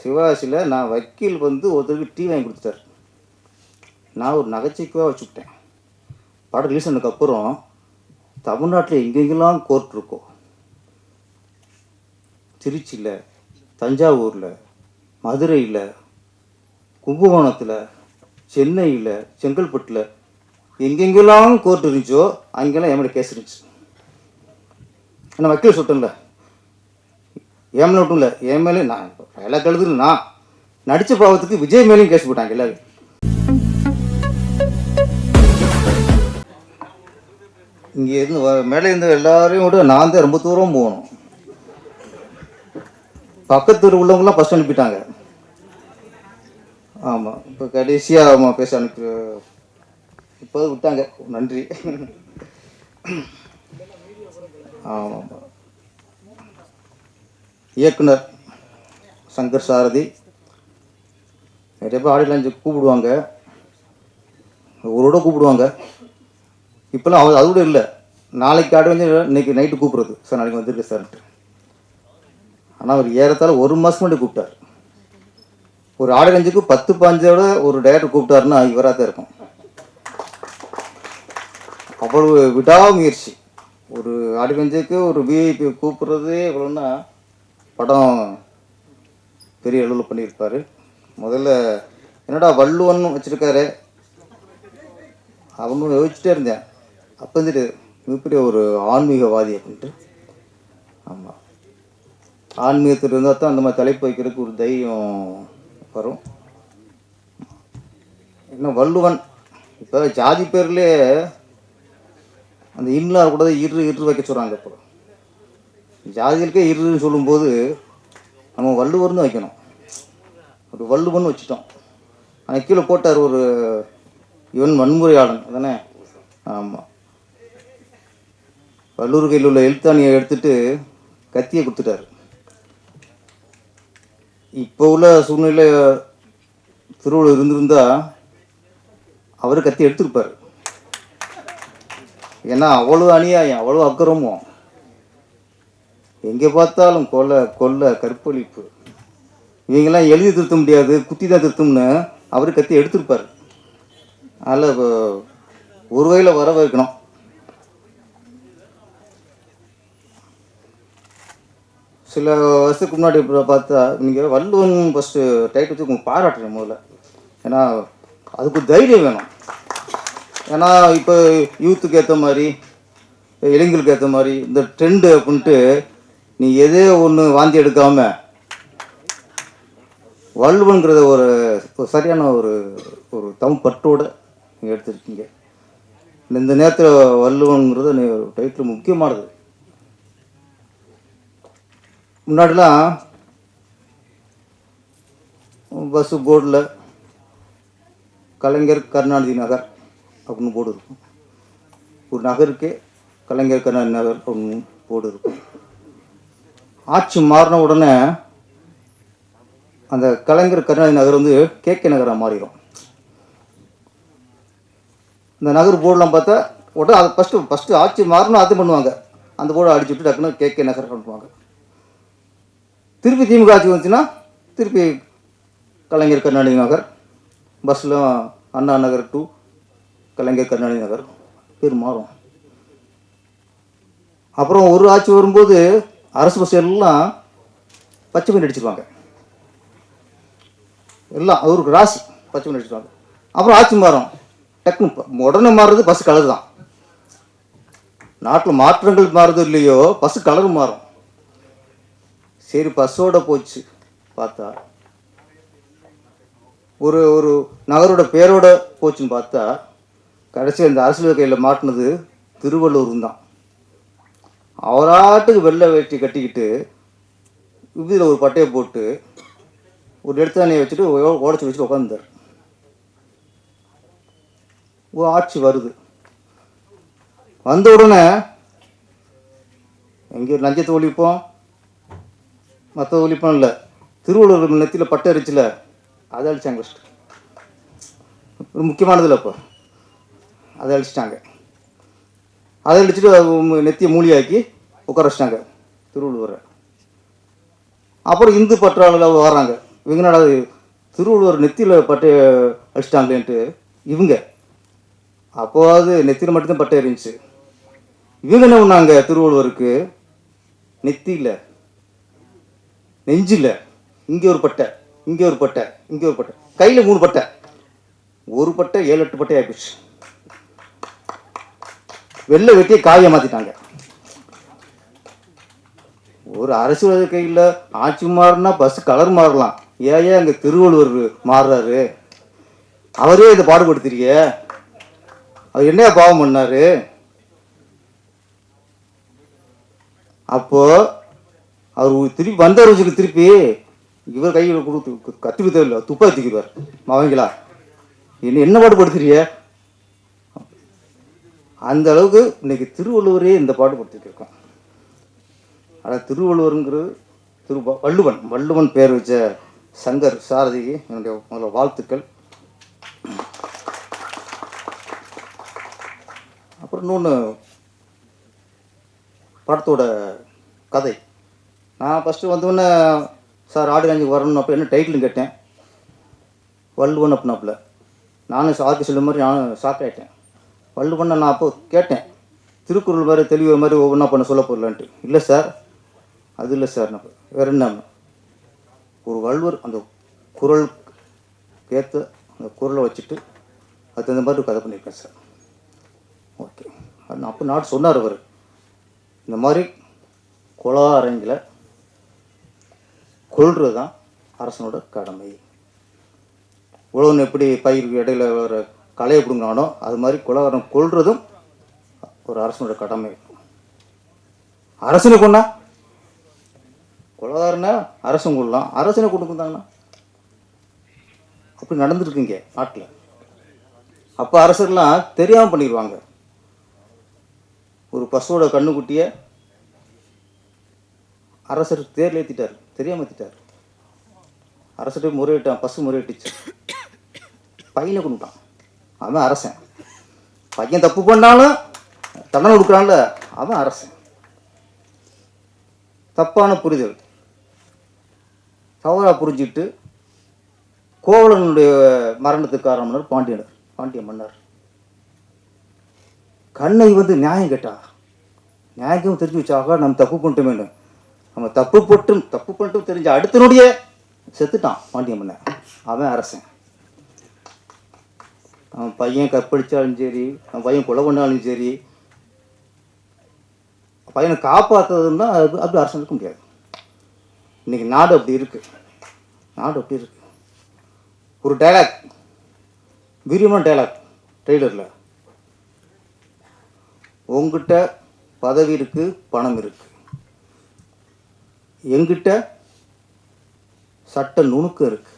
சிவகாசியில் நான் வக்கீல் வந்து ஒருத்தருக்கு டீ வாங்கி கொடுத்துட்டார். நான் ஒரு நகைச்சுவைக்காக வச்சுக்கிட்டேன். படம் ரிலீஸ் ஆனதுக்கப்புறம் தமிழ்நாட்டில் எங்கெங்கெல்லாம் கோர்ட் இருக்கோ திருச்சியில் தஞ்சாவூரில் மதுரையில் கும்பகோணத்தில் சென்னையில் செங்கல்பட்டில் எங்கெங்கெல்லாம் கோர்ட் இருந்துச்சோ அங்கெல்லாம் என் மேலே கேஸ் இருந்துச்சு. நான் வக்கீல் சொல்லிட்டேன்ல. என் மேலே மட்டும் இல்லை என் மேலே நான் எல்லா கழுதுன்னு நான் நடித்த பாவத்துக்கு விஜய் மேலேயும் கேஸ் போட்டாங்க எல்லாரும். இங்கே இருந்து வ- மேலே இருந்த எல்லாரையும் விட நான் தான் ரொம்ப தூரம் போகணும். பக்கத்து உள்ளவங்களாம் ஃபஸ்ட் அனுப்பிட்டாங்க. ஆமாம் இப்போ கடைசியாக ஆமாம் பேச அனுப்பி இப்போ விட்டாங்க. நன்றி. ஆமாம் இயக்குனர் சங்கர் சாரதி. நிறைய பேர் ஆடியோ அஞ்சு கூப்பிடுவாங்க. ஒரு கூப்பிடுவாங்க. இப்போல்லாம் அவ அது கூட இல்லை. நாளைக்கு ஆடி வந்து இன்றைக்கி நைட்டு கூப்பிட்றது. சார் நாளைக்கு வந்திருக்கு சார்ன்ட்டு ஆனால் அவர் ஏறத்தாழ ஒரு மாதம் முன்னாடி கூப்பிட்டார். ஒரு ஆடி லான்ச்சுக்கு பத்து பாஞ்சோட ஒரு டைரக்டர் கூப்பிட்டாருன்னா இவராக தான் இருக்கும். அவ்வளவு விடாமுயற்சி. ஒரு ஆடி லான்ச்சுக்கு ஒரு விஐபி கூப்பிட்றது எவ்வளோன்னா படம் பெரிய அளவில் பண்ணியிருப்பார். முதல்ல என்னடா வள்ளுவன் வச்சுருக்காரு? அவனும் யோசிச்சுட்டே இருந்தேன். அப்போ வந்துட்டு மிகப்பெரிய ஒரு ஆன்மீகவாதி அப்படின்ட்டு. ஆமாம் ஆன்மீகத்தில் இருந்தால் தான் அந்த மாதிரி தலைப்பு வைக்கிறதுக்கு ஒரு தைரியம் வரும். இன்னும் வள்ளுவன்? இப்போ ஜாதி பேர்லேயே அந்த இன்னார் கூட இரு இரு வைக்க சொல்கிறாங்க இப்போ. ஜாதிகளுக்கே இருன்னு சொல்லும்போது நம்ம வள்ளுவர்னு வைக்கணும். ஒரு வள்ளுவன் வச்சுட்டோம். ஆனால் கீழே போட்டார் ஒரு இவன் வன்முறையாளன். அதானே? ஆமாம் வள்ளுவர் கையில் உள்ள எழுத்தாணியை எடுத்துட்டு கத்தியை கொடுத்துட்டாரு இப்போ உள்ள சூழ்நிலை திருவள்ளுவர் இருந்திருந்தா அவர் கத்தி எடுத்திருப்பார். ஏன்னா அவ்வளோ அநியாயம் அவ்வளோ அக்கிரமம். எங்கே பார்த்தாலும் கொலை கொள்ளை கற்பழிப்பு. இவங்கெல்லாம் எழுதி திருத்த முடியாது குத்தி தான் திருத்தம்னு அவர் கத்தி எடுத்திருப்பார். அதில் ஒரு வகையில் வர வைக்கணும் சில வருஷத்துக்கு முன்னாடி பார்த்தா நீங்கள் வள்ளுவன் ஃபஸ்ட்டு டைட் வச்சு உங்களுக்கு பாராட்டுறேன் முதல்ல. ஏன்னா அதுக்கு தைரியம் வேணும். ஏன்னா இப்போ யூத்துக்கு ஏற்ற மாதிரி இளைஞர்களுக்கு ஏற்ற மாதிரி இந்த ட்ரெண்டு அப்படின்ட்டு நீ எதே ஒன்று வாந்தி எடுக்காம வள்ளுவன்கிறத ஒரு சரியான ஒரு ஒரு தமிழ் பற்றோடு நீங்கள் எடுத்துருக்கீங்க இந்த நேரத்தில் வள்ளுவன்கிறது நீ ஒரு டைட்டில் முக்கியமானது. முன்னாடிலாம் பஸ்ஸு போர்டில் கலைஞர் கருணாநிதி நகர் அப்படின்னு போர்டு இருக்கும். ஒரு நகருக்கே கலைஞர் கருணாநிதி நகர் அப்படின்னு போர்டு இருக்கும். ஆட்சி மாறின உடனே அந்த கலைஞர் கருணாநிதி நகர் வந்து கே கே நகராக மாறிடும். இந்த நகர் போர்டெலாம் பார்த்தா உடனே அது ஃபஸ்ட்டு ஃபஸ்ட்டு ஆட்சி மாறணும் அது பண்ணுவாங்க. அந்த போர்டை அடிச்சு விட்டு டக்குன்னு கேகே நகர் பண்ணுவாங்க திருப்பி திமுக ஆட்சி வந்துச்சுன்னா திருப்பி கலைஞர் கருணாநிதி நகர் பஸ்ஸில் அண்ணா நகர் டு கலைஞர் கருணாநிதி நகர் பேர் மாறும். அப்புறம் ஒரு ஆட்சி வரும்போது அரசு பஸ் எல்லாம் பச்சை பெயிண்ட் அடிச்சிருவாங்க. எல்லாம் அவருக்கு ராசி பச்சை பெயிண்ட் அடிச்சிருவாங்க. அப்புறம் ஆட்சி மாறும் டக்குனு உடனே மாறுறது பஸ் கலர் தான். நாட்டில் மாற்றங்கள் மாறுதோ இல்லையோ பஸ் கலர் மாறும். சரி பஸ்ஸோட போச்சு பார்த்தா. ஒரு ஒரு நகரோட பேரோட போச்சுன்னு பார்த்தா கடைசி அந்த அரசியல் கையில் மாட்டினது திருவள்ளூர் தான் அவராட்டுக்கு வெள்ளை வேட்டி கட்டிக்கிட்டு இதில் ஒரு பட்டையை போட்டு ஒரு எடுத்தானையை வச்சுட்டு ஓடச்சி வச்சுட்டு உட்காந்துருந்தார் ஒரு ஆட்சி வருது. வந்த உடனே எங்கே லஞ்சத்தை ஒழிப்போம் மற்ற ஒழிப்போம் இல்லை. திருவள்ளுவர் நெத்தியில் பட்டை அரிச்சில அதை அழிச்சாங்க ஃபஸ்ட்டு ஒரு இப்போ அதை அழிச்சிட்டாங்க. அதை அடிச்சுட்டு அது நெத்தியை மூலியாக்கி உட்கார வச்சிட்டாங்க. திருவள்ளுவரை. அப்புறம் இந்து பற்றாளர்கள் வர்றாங்க. இவங்க என்னடா திருவள்ளுவர் நெத்தியில் பட்டு அடிச்சிட்டாங்களேன்ட்டு இவங்க. அப்போவாது நெத்தியில் மட்டும்தான் பட்டை இருந்துச்சு இவங்க என்ன பண்ணாங்க? திருவள்ளுவருக்கு நெத்தியில் நெஞ்சில் இங்கே ஒரு பட்டை இங்கே ஒரு பட்டை இங்கே ஒரு பட்டை கையில் மூணு பட்டை. ஒரு பட்டை ஏழு எட்டு பட்டை ஆகிடுச்சு வெள்ளை வெட்டியை காய மாற்றிட்டாங்க ஒரு அரசியல் கையில் ஆட்சி மாறினா பஸ் கலர் மாறலாம். ஏன் அங்கே திருவள்ளுவர் மாறுறாரு? அவரே இதை பாடுபடுத்துறிய அவர் என்ன பாவம் பண்ணாரு? அப்போ அவர் திருப்பி வந்த வச்சுக்கு திருப்பி. இவர் கையில் கொடுத்து கத்தி குத்தவில்லை துப்பாக்கி அவங்களா என்ன என்ன பாடுபடுத்துறீங்க? அந்த அளவுக்கு இன்னைக்கு திருவள்ளுவரே இந்த பாடுபடுத்திட்டு இருக்கோம் ஆனால் திருவள்ளுவருங்கிறது திரு வள்ளுவன் வள்ளுவன் பேர் வச்ச சங்கர் சாரதிக்கு என்னுடைய முதல்ல வாழ்த்துக்கள். அப்புறம் இன்னொன்று படத்தோட கதை. நான் ஃபஸ்ட்டு வந்தோடனே சார் ஆடு காஞ்சிக்கு வரணும் அப்போ என்ன டைட்டில்னு கேட்டேன். வள்ளுவன் அப்படின்னாப்புல. நானும் சாக்கு சொல்ல மாதிரி நானும் ஷாக் ஆகிட்டேன் வள்ளுவன் நான் அப்போ கேட்டேன். திருக்குறள் மாதிரி தெளிவு மாதிரி ஒவ்வொன்றா பண்ண சொல்ல போடலான்ட்டு இல்லை சார். அது இல்லை சார் நான் வேறு என்ன? ஒரு வள்ளுவர் அந்த குரல் ஏற்ற அந்த குரலை வச்சுட்டு அது தகுந்த மாதிரி கதை பண்ணியிருக்கேன் சார். ஓகே. அது அப்போ நாட்டு சொன்னார் அவர். இந்த மாதிரி குலா அரங்கில் கொள்வது தான் அரசனோட கடமை. உழவன் எப்படி பயிர் இடையில வர களையை பிடுங்கினானோ அது மாதிரி குலகாரம் கொள்றதும் ஒரு அரசனோட கடமை. அரசனை கொண்டா கொலகாரனை அரசன் கொள்ளலாம் அரசனை கொண்டு வந்தாங்கண்ணா அப்படி நடந்துருக்குங்க நாட்டில். அப்போ அரசர்லாம் தெரியாமல் பண்ணிடுவாங்க ஒரு பசுவோட கண்ணுக்குட்டியை அரசர் தேர்ல ஏற்றிட்டார் தெரியாமல் ஏற்றிட்டார் அரசர்கிட்ட முறையிட்டான் பசு முறையிட்டுச்சு. பையனை கொண்டுட்டான். அவன் அரசன். பையன் தப்பு பண்ணாலும் தண்டனை கொடுக்குறான்ல அவன் அரசன். தப்பான புரிதல். தவறாக புரிஞ்சுக்கிட்டு கோவலனுடைய மரணத்துக்கு காரணம்னர் பாண்டியனர் பாண்டிய மன்னர். கண்ணை வந்து நியாயம் கேட்டா நியாயம் தெரிஞ்சு வச்சாக நம்ம தப்பு பண்ணிட்டோமே நம்ம தப்பு பட்டும் தப்பு பண்ணிட்டும் தெரிஞ்ச அடுத்தனுடைய செத்துட்டான் பாண்டிய மன்னர் அவன் அரசன். அவன் பையன் கற்பழிச்சாலும் சரி அவன் பையன் கொலை பண்ணாலும் சரி பையனை காப்பாற்றுறதுன்னா அது அப்படி அரசு இருக்க முடியாது. இன்னைக்கு நாடு அப்படி இருக்குது நாடு அப்படி இருக்குது ஒரு டைலாக் வீரியமான டைலாக் ட்ரெய்லரில் உங்ககிட்ட பதவி இருக்கு பணம் இருக்குது எங்கிட்ட சட்ட நுணுக்கம் இருக்குது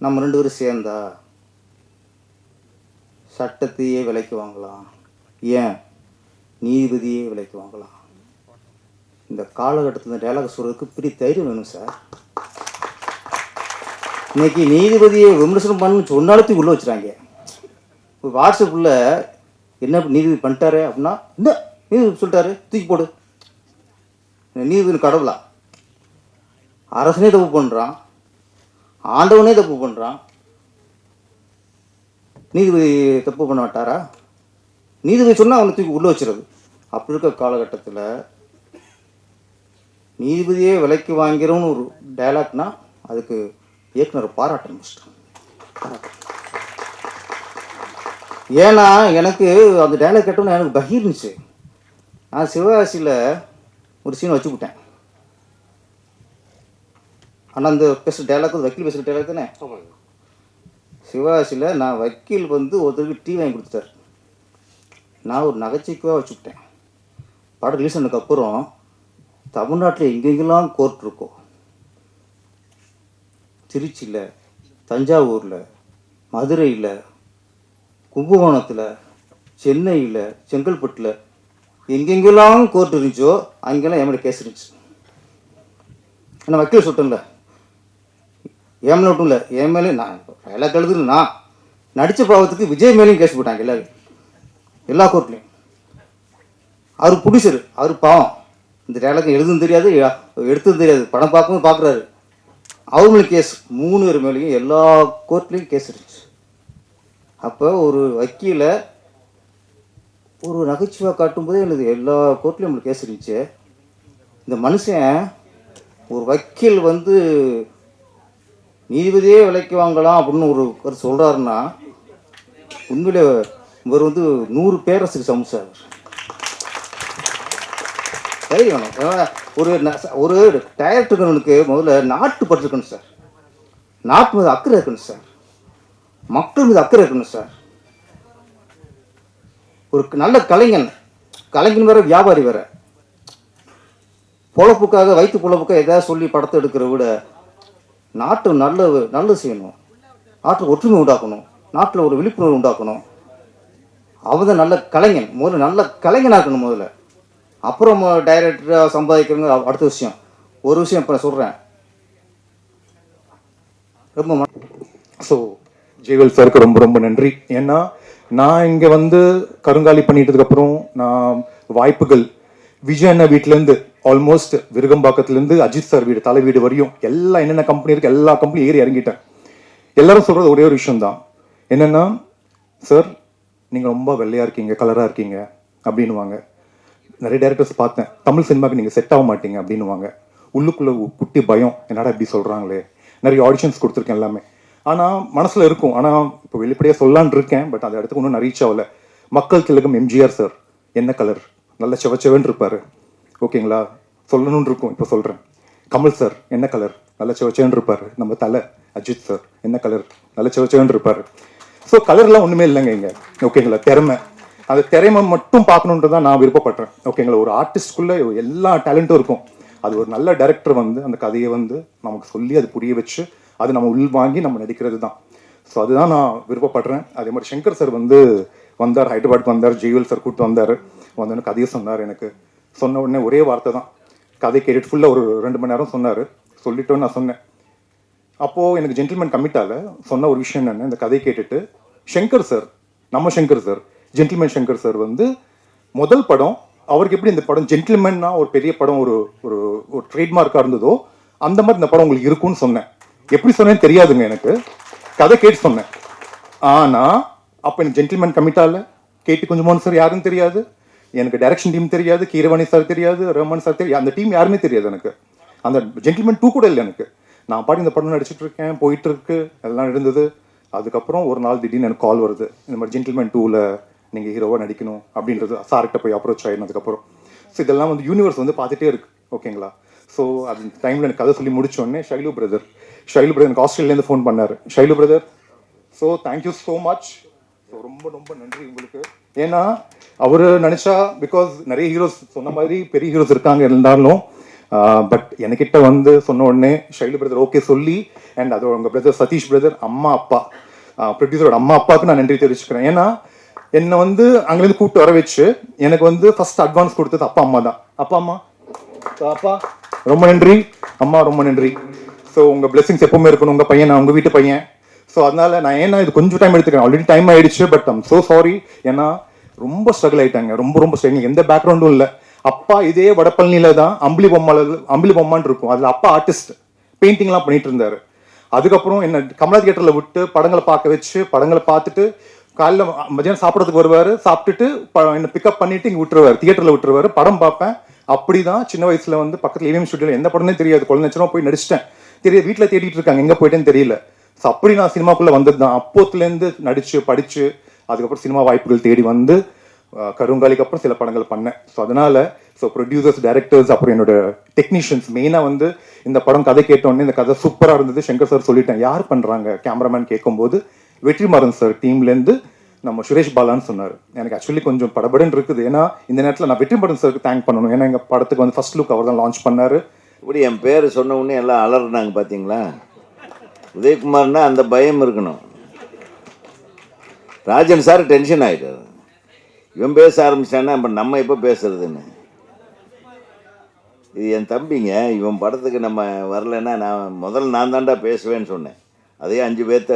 நம்ம ரெண்டு பேரும் சேர்ந்தா சட்டத்தையே விலைக்கு வாங்கலாம். ஏன்? நீதிபதியே விலைக்கு வாங்கலாம். இந்த காலகட்டத்தில் இந்த டயலாக் சொல்கிறதுக்கு பெரிய தைரியம் வேணும் சார் இன்னைக்கு நீதிபதியை விமர்சனம் பண்ணு சொன்னாலும் உள்ளே வச்சுறாங்க இப்போ வாட்ஸ்அப்பில் என்ன நீதிபதி பண்ணிட்டாரு அப்படின்னா இந்த நீதிபதி சொல்லிட்டாரு தூக்கி போடு. நீதிபதி கடவுளா? அரசனே தப்பு பண்ணுறான் ஆண்டவனே தப்பு பண்ணுறான் நீதிபதி தப்பு பண்ண மாட்டாரா? நீதிபதி சொன்னால் அவனை தூக்கி உள்ளே வச்சிருது. அப்படி இருக்க காலகட்டத்தில் நீதிபதியே விலைக்கு வாங்கிறோன்னு ஒரு டைலாக்னா அதுக்கு இயக்குனர் பாராட்டணும் ஃபஸ்ட்டு ஏன்னா எனக்கு அந்த டயலாக் கேட்டோன்னே எனக்கு பகிர்ந்துச்சு நான் சிவகாசியில் ஒரு சீன் வச்சுக்கிட்டேன் ஆனால் அந்த பேசுகிற டைலாக் வக்கீல் பேசுகிற டைலாக் தானே? சிவகாசியில் நான் வக்கீல் வந்து ஒருத்தருக்கு டீ வாங்கி கொடுத்துட்டார். நான் ஒரு நகைச்சுவைக்காக வச்சுக்கிட்டேன். படம் ரிலீஸ் ஆனதுக்கப்புறம் தமிழ்நாட்டில் எங்கெங்கெல்லாம் கோர்ட் இருக்கோ திருச்சியில் தஞ்சாவூரில் மதுரையில் கும்பகோணத்தில் சென்னையில் செங்கல்பட்டில் எங்கெங்கெல்லாம் கோர்ட் இருந்துச்சோ அங்கெல்லாம் என் மேலே கேஸ் இருந்துச்சு. நான் வக்கீல் சொல்லிட்டேன்ல. என் மேலே மட்டும் இல்லை. என் மேலே நான் எல்லா கழுதுனா நடித்த பாவத்துக்கு விஜய் மேலேயும் கேஸ் போட்டாங்க எல்லாரும். எல்லா கோர்ட்லேயும் அவர் புடிச்சர் அவர் பாவம். இந்த டேலாக் எழுதும் தெரியாது எடுத்ததும் தெரியாது. படம் பார்க்கவும் பார்க்குறாரு. அவர் மேலே கேஸ். மூணு பேர் மேலேயும் எல்லா கோர்ட்லேயும் கேஸ் இருந்துச்சு. அப்போ ஒரு வக்கீலை ஒரு நகைச்சுவை காட்டும்போதே எனக்கு எல்லா கோர்ட்லேயும் நம்மளுக்கு கேஸ் இருந்துச்சு. இந்த மனுஷன் ஒரு வக்கீல் வந்து நீதிபதியே விலைக்கு வாங்கலாம் அப்படின்னு ஒரு சொல்கிறாருன்னா உண்மையிலே இவர் வந்து நூறு பேரரசுக்கு சமம் சார் தைரியம் வேணும் ஒரு டயர் ஒரு முதல்ல நாட்டு பற்று இருக்கணும் சார். நாட்டு மீது அக்கறை இருக்கணும் சார். மக்கள் மீது அக்கறை இருக்கணும் சார். ஒரு நல்ல கலைஞன் கலைஞன் வேற வியாபாரி வேற. பொழப்புக்காக வயிற்று பொழப்புக்காக எதாவது சொல்லி படத்தை எடுக்கிற விட நாட்டு நல்ல நல்லது செய்யணும். நாட்டில் ஒற்றுமை உண்டாக்கணும். நாட்டில் ஒரு விழிப்புணர்வு உண்டாக்கணும். அவன் தான் நல்ல கலைஞன். முதல்ல நல்ல கலைஞனாக்கணும் முதல்ல. அப்புறம் டைரக்டராக சம்பாதிக்கிறவங்க அடுத்த விஷயம். ஒரு விஷயம் இப்போ நான் சொல்கிறேன் ரொம்ப ஸோ ஜெய்வல் சாருக்கு ரொம்ப ரொம்ப நன்றி. ஏன்னா நான் இங்கே வந்து கருங்காலி பண்ணிட்டதுக்கப்புறம் நான் வாய்ப்புகள் விஜய் அண்ணா வீட்டிலேருந்து ஆல்மோஸ்ட் விருகம்பாக்கத்துலேருந்து அஜித் சார் வீடு தலை வீடு வரையும் எல்லா என்னென்ன கம்பெனி இருக்குது எல்லா கம்பெனியும் ஏறி இறங்கிட்டேன் எல்லாரும் சொல்கிறது ஒரே ஒரு விஷயம் தான் என்னென்னா சார் நீங்கள் ரொம்ப வெள்ளையாக இருக்கீங்க கலராக இருக்கீங்க அப்படின்னுவாங்க. நிறைய டேரக்டர்ஸ் பார்த்தேன். தமிழ் சினிமாக்கு நீங்கள் செட் ஆக மாட்டீங்க அப்படின்னுவாங்க. உள்ளுக்குள்ளே குட்டி பயம் என்னடா இப்படி சொல்கிறாங்களே நிறைய ஆடிஷன்ஸ் கொடுத்துருக்கேன் எல்லாமே. ஆனால் மனசில் இருக்கும். ஆனால் இப்போ வெளிப்படையாக சொல்லான் இருக்கேன் பட் அந்த இடத்துக்கு இன்னும் நான் ரீச் ஆகலை. மக்கள் திலகம் எம்ஜிஆர் சார் என்ன கலர் நல்ல செவச்செவன் இருப்பார். ஓகேங்களா? சொல்லணும்னு இருக்கும் இப்போ சொல்கிறேன் கமல் சார் என்ன கலர் நல்ல சிவச்சேன்னு இருப்பார் நம்ம தலை அஜித் சார் என்ன கலர் நல்ல சிவச்சேன்னு இருப்பார் ஸோ கலர்லாம் ஒன்றுமே இல்லைங்க இங்கே. ஓகேங்களா? திறமை. அந்த திறமை மட்டும் பார்க்கணுன்றது தான் நான் விருப்பப்படுறேன். ஓகேங்களா? ஒரு ஆர்டிஸ்ட்குள்ளே எல்லா டேலண்ட்டும் இருக்கும். அது ஒரு நல்ல டேரக்டர் வந்து அந்த கதையை வந்து நமக்கு சொல்லி அது புரிய வச்சு அது நம்ம உள் வாங்கி நம்ம நடிக்கிறது தான். ஸோ அதுதான் நான் விருப்பப்படுறேன். அதே மாதிரி சங்கர் சார் வந்து வந்தார் ஹைதராபாத் வந்தார் ஜெய்வல் சார் கூப்பிட்டு வந்தார். வந்தோன்னு கதையை சொன்னார் எனக்கு. சொன்ன உடனே ஒரே வார்த்தை தான். கதை கேட்டுட்டு ஃபுல்லாக ஒரு ரெண்டு மணி நேரம் சொன்னார். சொல்லிட்டோன்னு நான் சொன்னேன். அப்போது எனக்கு ஜென்டில்மேன் கமிட்டால சொன்ன ஒரு விஷயம் என்னென்ன இந்த கதையை கேட்டுட்டு ஷங்கர் சார் நம்ம Shankar sir Gentleman Shankar sir வந்து முதல் படம் அவருக்கு எப்படி இந்த படம் ஜென்டில்மேன்னா ஒரு பெரிய படம் ஒரு ஒரு ஒரு ட்ரேட்மார்க்காக இருந்ததோ அந்த மாதிரி இந்த படம் உங்களுக்கு இருக்கும்னு சொன்னேன். எப்படி சொன்னேன்னு தெரியாதுங்க எனக்கு. கதை கேட்டு சொன்னேன். ஆனால் அப்போ எனக்கு ஜென்டில்மேன் கமிட்டால கேட்டு கொஞ்சமானு சார் யாருன்னு தெரியாது. எனக்கு டைரக்ஷன் டீம் தெரியாது கீரவாணி சார் தெரியாது ரஹ்மான் சார் தெரியாது அந்த டீம் யாருமே தெரியாது எனக்கு. அந்த ஜென்டில்மேன் டூ கூட இல்லை எனக்கு. நான் பாடி இந்த படம் நடிச்சிட்டு இருக்கேன் போயிட்டு இருக்கு எல்லாம் இருந்தது. அதுக்கப்புறம் ஒரு நாள் திடீர்னு எனக்கு கால் வருது. இந்த மாதிரி ஜென்டில்மேன் டூவில் நீங்கள் ஹீரோவாக நடிக்கணும் அப்படின்றது சார்கிட்ட போய் அப்ரோச் ஆகினதுக்கப்புறம் ஸோ இதெல்லாம் வந்து யூனிவர்ஸ் வந்து பார்த்துட்டே இருக்கு ஓகேங்களா ஸோ அந்த டைமில் எனக்கு கதை சொல்லி முடிச்ச உடனே ஷைலு பிரதர் ஷைலு பிரதர் எனக்கு ஆஸ்திரேலியாலேருந்து ஃபோன் பண்ணார். Shailu brother so thank you so much so ரொம்ப ரொம்ப நன்றி உங்களுக்கு. ஏன்னா அவர் நினச்சா பிகாஸ் நிறைய ஹீரோஸ் சொன்ன மாதிரி பெரிய ஹீரோஸ் இருக்காங்க இருந்தாலும் பட் என்கிட்ட வந்து சொன்ன உடனே ஷைலு பிரதர் ஓகே சொல்லி அண்ட் அதோட உங்கள் பிரதர் சதீஷ் பிரதர் அம்மா அப்பா ப்ரொடியூசரோட அம்மா அப்பாவுக்கு நான் நன்றி தெரிவிச்சுக்கிறேன். ஏன்னா என்னை வந்து அங்கேருந்து கூப்பிட்டு வர வச்சு எனக்கு வந்து ஃபர்ஸ்ட் அட்வான்ஸ் கொடுத்தது அப்பா அம்மா தான். அப்பா அம்மா அப்பா ரொம்ப நன்றி. அம்மா ரொம்ப நன்றி. ஸோ உங்கள் பிளெஸிங்ஸ் எப்பவுமே இருக்கணும். உங்கள் பையன் நான் உங்கள் வீட்டு பையன். ஸோ அதனால நான் ஏன்னா இது கொஞ்சம் டைம் எடுத்துக்கிறேன். ஆல்ரெடி டைம் ஆயிடுச்சு பட் ஐம் ஸோ சாரி ஏன்னா ரொம்ப ஸ்ட்ரகிள் ஆயிட்டாங்க. ரொம்ப ரொம்ப ஸ்ட்ரகிள் எந்த பேக்ரவுண்டும் இல்லை. அப்பா இதே வடப்பழனியில தான் அம்பிளி பொம்மால அம்பிளி பொம்மான்னு இருக்கும். அதில் அப்பா ஆர்டிஸ்ட் பெயிண்டிங்லாம் பண்ணிட்டு இருந்தாரு. அதுக்கப்புறம் என்ன கமலா தியேட்டரில் விட்டு படங்களை பார்க்க வச்சு படங்களை பார்த்துட்டு காலைல மதியானம் சாப்பிட்றதுக்கு வருவார். சாப்பிட்டுட்டு ப- என்னை பிக்கப் பண்ணிட்டு இங்கே விட்டுருவார். தியேட்டரில் விட்டுருவாரு. படம் பார்ப்பேன். அப்படி தான் சின்ன வயசுல வந்து பக்கத்தில் இவிஎம் ஸ்டுடியோவில் எந்த படம்னே தெரியாது. குழந்தைச்சனோ போய் நடிச்சிட்டேன். தெரியாது வீட்டில் தேடிட்டு இருக்காங்க. எங்கே போயிட்டேன்னு தெரியல. ஸோ அப்படி நான் சினிமாக்குள்ளே வந்தது தான். அப்போத்துலேருந்து நடித்து படித்து அதுக்கப்புறம் சினிமா வாய்ப்புகள் தேடி வந்து கருங்காலிக்கு அப்புறம் சில படங்கள் பண்ணேன். ஸோ அதனால் ஸோ ப்ரொடியூசர்ஸ் டேரக்டர்ஸ் அப்புறம் என்னோட டெக்னீஷியன்ஸ் மெயினாக வந்து இந்த படம் கதை கேட்டோடனே இந்த கதை சூப்பராக இருந்தது சங்கர் சார் சொல்லிட்டேன். யார் பண்ணுறாங்க கேமராமேன் கேட்கும்போது வெற்றிமாறன் சார் டீம்லேருந்து நம்ம சுரேஷ் பாலான்னு சொன்னார். எனக்கு ஆக்சுவலி கொஞ்சம் படபடன்னு இருக்குது. ஏன்னா இந்த நேரத்தில் நான் வெற்றிமாறன் சாருக்கு தேங்க் பண்ணணும். ஏன்னா எங்கள் படத்துக்கு வந்து ஃபர்ஸ்ட் லுக் அவர் தான் லான்ச் பண்ணார். இப்படி என் பேர் சொன்ன உடனே எல்லாம் அலறினாங்க பார்த்தீங்களா உதயகுமார்னா அந்த பயம் இருக்கணும். ராஜன் சார் டென்ஷன் ஆகிட்டார் இவன் பேச ஆரம்பிச்சிட்டான்னா அப்புறம் நம்ம எப்போ பேசுறதுன்னு. இது என் தம்பிங்க இவன் படத்துக்கு நம்ம வரலைன்னா நான் முதல்ல நான் தான்டா பேசுவேன்னு சொன்னேன். அதே அஞ்சு பேர்த்த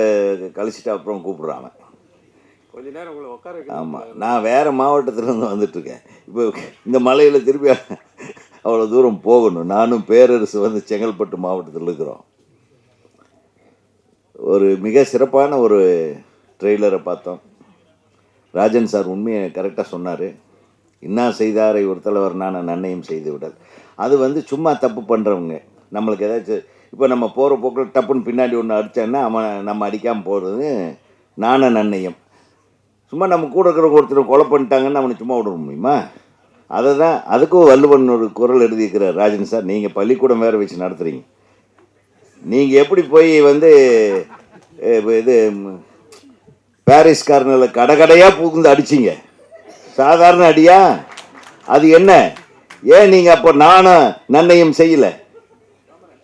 கழிச்சிட்டு அப்புறம் கூப்பிட்றான் கொஞ்ச நேரம் உங்களை உட்கார ஆமாம் நான் வேறு மாவட்டத்துலேருந்து வந்துட்டுருக்கேன். இப்போ இந்த மலையில் திருப்பி அவ்வளோ தூரம் போகணும். நானும் பேரரசு வந்து செங்கல்பட்டு மாவட்டத்தில் இருக்கிறோம். ஒரு மிக சிறப்பான ஒரு ட்ரெய்லரை பார்த்தோம். ராஜன் சார் உண்மையை கரெக்டாக சொன்னார். இன்னா செய்தாரை ஒரு தலைவர் நான் நன்னையும் செய்து விடல் அது வந்து சும்மா தப்பு பண்ணுறவங்க நம்மளுக்கு ஏதாச்சும் இப்போ நம்ம போகிற போக்கில் டப்புன்னு பின்னாடி ஒன்று அடித்தான்னா அவன் நம்ம அடிக்காமல் போகிறது நான நன்னையும். சும்மா நம்ம கூட இருக்கிற ஒருத்தர் கொலை பண்ணிட்டாங்கன்னு அவனை சும்மா விட முடியுமா? அதை தான் அதுக்கும் வள்ளுவன் ஒரு குரல் எழுதியிருக்கிறார். ராஜன் சார் நீங்கள் பள்ளிக்கூடம் வேறு வச்சு நடத்துகிறீங்க நீங்கள் எப்படி போய் வந்து இது பாரிஸ் கார்னரில் கடை கடையாக புகுந்து அடிச்சிங்க? சாதாரண அடியா? அது என்ன? ஏன் நீங்கள் அப்போ நானும் நன்னையும் செய்யலை?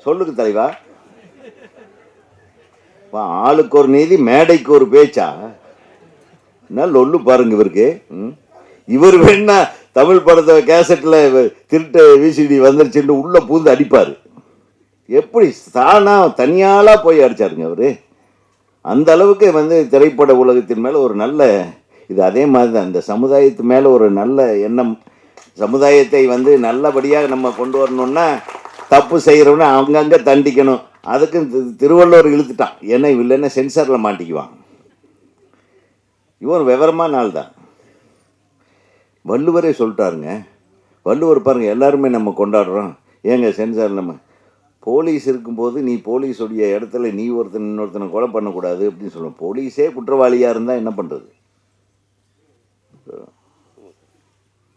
சொல்லுங்க தலைவா. இப்போ ஆளுக்கு ஒரு நீதி மேடைக்கு ஒரு பேச்சா? என்ன லொல்லு பாருங்க இவருக்கு ம்? இவர் வேணா தமிழ் படத்தை கேசட்டில் திருட்டு விசிடி வந்துருச்சுன்னு உள்ளே பூந்து அடிப்பார். எப்படி தானா தனியாளா போய் அடிச்சாருங்க அவரு? அந்த அளவுக்கு வந்து திரைப்பட உலகத்தின் மேலே ஒரு நல்ல இது அதே மாதிரி தான் இந்த சமுதாயத்து மேலே ஒரு நல்ல எண்ணம் சமுதாயத்தை வந்து நல்லபடியாக நம்ம கொண்டு வரணும்னா தப்பு செய்கிறவனை அங்கங்கே தண்டிக்கணும். அதுக்கு திருவள்ளுவர் இழுத்துட்டான். ஏன்னா இல்லைன்னா சென்சாரில் மாட்டிக்குவான். இவன் விவரமான நாள் தான் வள்ளுவரே சொல்லிட்டாருங்க. வள்ளுவர் பாருங்கள் எல்லாருமே நம்ம கொண்டாடுறோம். ஏங்க சென்சார் நம்ம? போலீஸ் இருக்கும்போது நீ போலீஸுடைய இடத்துல நீ ஒருத்தன் இன்னொருத்தனை கொலை பண்ணக்கூடாது அப்படின்னு சொல்லுவோம். போலீஸே குற்றவாளியாக இருந்தால் என்ன பண்ணுறது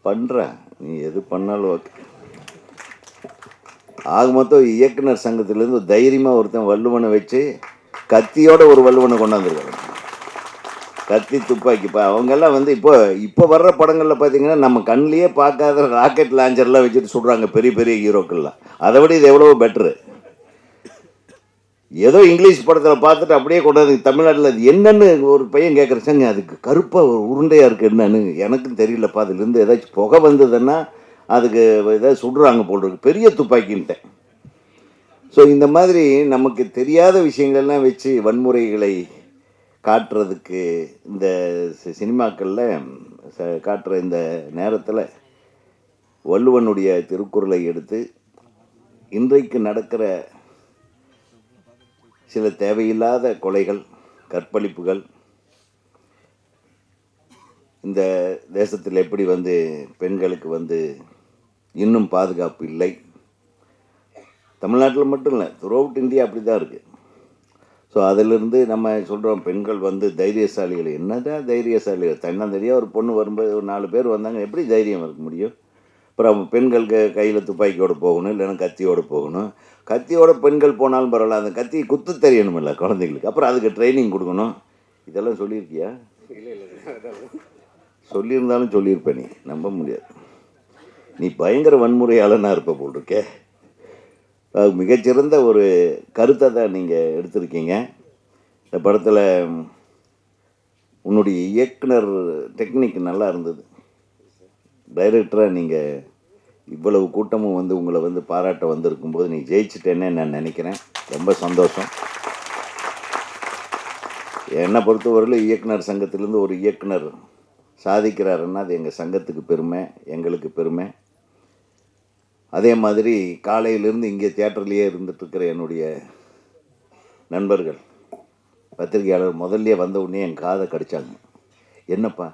பண்ணுற நீ எது பண்ணாலும் ஓகே. ஆக மொத்தம் இயக்குனர் சங்கத்திலேருந்து தைரியமாக ஒருத்தன் வல்லுவனை வச்சு கத்தியோட ஒரு வல்லுவனை கொண்டாந்துருக்காங்க கத்தி துப்பாக்கி. இப்போ அவங்கெல்லாம் வந்து இப்போ இப்போ வர்ற படங்களில் பார்த்தீங்கன்னா நம்ம கண்ணிலேயே பார்க்காத ராக்கெட் லான்ச்சர்லாம் வச்சுட்டு சுடுறாங்க பெரிய பெரிய ஹீரோக்கள்லாம். அதை விட இது எவ்வளவோ பெட்ரு ஏதோ இங்கிலீஷ் படத்தில் பார்த்துட்டு அப்படியே கொண்டாந்து தமிழ்நாட்டில் அது என்னன்னு ஒரு பையன் கேட்குறச்சாங்க அதுக்கு கருப்பாக ஒரு உருண்டையாக இருக்குது என்னன்னு? எனக்கும் தெரியலப்பா அதுலேருந்து ஏதாச்சும் புகை வந்ததுன்னா அதுக்கு ஏதாவது சுடுறாங்க போல் இருக்கு. பெரிய துப்பாக்கின்ட்டேன். ஸோ இந்த மாதிரி நமக்கு தெரியாத விஷயங்கள்லாம் வச்சு வன்முறைகளை காட்டுறதுக்கு இந்த சி- சினிமாக்களில் ச- காட்டுற இந்த நேரத்தில் வள்ளுவனுடைய திருக்குறளை எடுத்து இன்றைக்கு நடக்கிற சில தேவையில்லாத கொலைகள் கற்பழிப்புகள் இந்த தேசத்தில் எப்படி வந்து பெண்களுக்கு வந்து இன்னும் பாதுகாப்பு இல்லை தமிழ்நாட்டில் மட்டும் இல்லை த்ரூஅவுட் இந்தியா அப்படி தான் இருக்குது ஸோ அதிலிருந்து நம்ம சொல்கிறோம் பெண்கள் வந்து தைரியசாலிகள். என்னதான் தைரியசாலிகள்? தன்னந்தரியாக ஒரு பொண்ணு வரும்போது ஒரு நாலு பேர் வந்தாங்க எப்படி தைரியம் இருக்க முடியும்? அப்புறம் பெண்களுக்கு கையில் துப்பாக்கியோடு போகணும் இல்லைன்னா கத்தியோட போகணும். கத்தியோட பெண்கள் போனாலும் பரவாயில்ல அந்த கத்தி குத்து தெரியணுமில்ல குழந்தைங்களுக்கு அப்புறம் அதுக்கு ட்ரைனிங் கொடுக்கணும். இதெல்லாம் சொல்லியிருக்கியா? சொல்லியிருந்தாலும் சொல்லியிருப்பேன் நீ. நம்ப முடியாது. நீ பயங்கர வன்முறையாளனாக இருப்ப போல் இருக்கே. மிகச்சிறந்த ஒரு கருத்தை தான் நீங்கள் எடுத்திருக்கீங்க. இந்த படத்தில் உன்னுடைய இயக்குனர் டெக்னிக் நல்லா இருந்தது. டைரக்டராக நீங்கள் இவ்வளவு கூட்டமும் வந்து உங்களை வந்து பாராட்ட வந்திருக்கும்போது நீ ஜெயிச்சிட்டேன்னு நான் நினைக்கிறேன். ரொம்ப சந்தோஷம். என்னை பொறுத்தவரையில் இயக்குனர் சங்கத்திலேருந்து ஒரு இயக்குனர் சாதிக்கிறாருன்னா அது எங்கள் சங்கத்துக்கு பெருமை எங்களுக்கு பெருமை. அதே மாதிரி காலையிலேருந்து இங்கே தியேட்டர்லேயே இருந்துட்டுருக்கிற என்னுடைய நண்பர்கள் பத்திரிகையாளர் முதல்ல வந்த உடனே என் காதை கடித்தாங்க என்னப்பா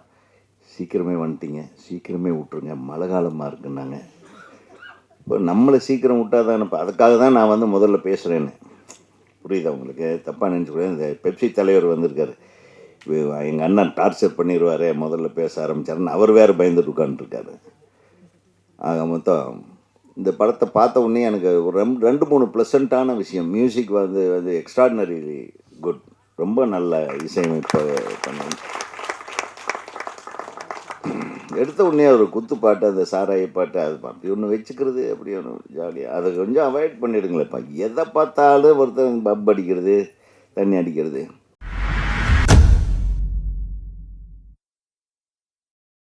சீக்கிரமே வந்துட்டீங்க சீக்கிரமே விட்ருங்க மழை காலமாக இருக்குன்னாங்க. இப்போ நம்மளை சீக்கிரம் விட்டாதானப்பா அதுக்காக தான் நான் வந்து முதல்ல பேசுகிறேன்னு புரியுதா உங்களுக்கு? தப்பாக நினச்சிக்கூடாது. இந்த பெப்சி தலைவர் வந்திருக்காரு. எங்கள் அண்ணன் டார்ச்சர் பண்ணிடுவாரே முதல்ல பேச ஆரம்பித்தாருன்னு அவர் வேறு பயந்துட்டு உட்காந்துருக்காரு ஆக மொத்தம் இந்த படத்தை பார்த்த உடனே எனக்கு ஒரு ரெம் ரெண்டு மூணு ப்ளசண்ட்டான விஷயம். மியூசிக் வந்து வந்து எக்ஸ்ட்ராடினரி குட் ரொம்ப நல்ல இசையமைப்பு பண்ண எடுத்த உடனே ஒரு குத்து பாட்டு அந்த சாராய பாட்டு அது அப்படி ஒன்று வச்சுக்கிறது அப்படி ஒன்று ஜாலியாக அதை கொஞ்சம் அவாய்ட் பண்ணிடுங்களேப்பா எதை பார்த்தாலும் ஒருத்தன் பப் அடிக்கிறது தண்ணி அடிக்கிறது.